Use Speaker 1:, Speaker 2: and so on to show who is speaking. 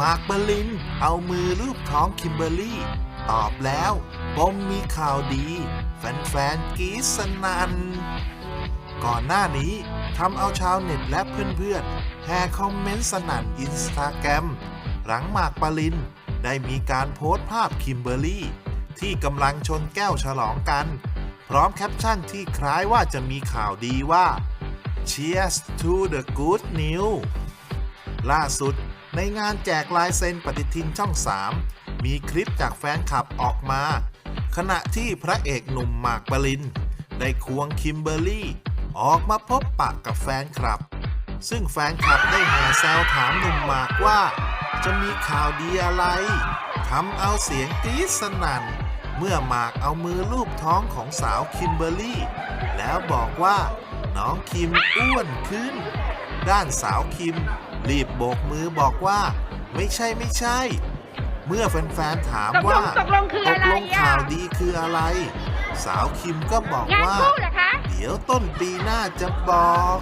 Speaker 1: มาร์คเบอลิน เอามือลูบท้องคิมเบอร์รี่ ตอบแล้วบอมมีข่าวดี แฟนๆกรีดสนันก่อนหน้านี้ทำเอาชาวเน็ตและเพื่อนๆแห่คอมเมนต์สนั่นอินสตาแกรมหลังหมากปริน ได้มีการโพสต์ภาพคิมเบอร์รี่ ที่กำลังชนแก้วฉลองกัน พร้อมแคปชั่นที่คล้ายว่าจะมีข่าวดีว่า Cheers to the good news ล่าสุด ในงานแจกลายเซ็นปฏิทินช่อง 3 มีคลิปจากแฟนคลับออกมา ขณะที่พระเอกหนุ่มหมากปริน ได้ควงคิมเบอร์รี่ ออกมาพบปะกับแฟนคลับ ซึ่งแฟนคลับได้ห่แซวถามหนุ่มหมากว่า จะมีข่าวดีอะไรทำเอาเสียงกรี๊ดสนั่น เมื่อหมากเอามือลูบท้องของสาวคิมเบอร์รี่ แล้วบอกว่าน้องคิมอ้วนขึ้น ด้านสาวคิม รีบโบกมือบอกว่า ไม่ใช่ไม่ใช่ เมื่อแฟนๆถาม
Speaker 2: ตกล
Speaker 1: ว่าง
Speaker 2: ตกลงคืออะไร
Speaker 1: ตกลง
Speaker 2: อะ
Speaker 1: ข่าวดีคืออะไร สาวคิมก็บอก
Speaker 2: งาน
Speaker 1: ว่า
Speaker 2: คู่เหรอคะ
Speaker 1: เดี๋ยวต้นปีหน้าจะบอก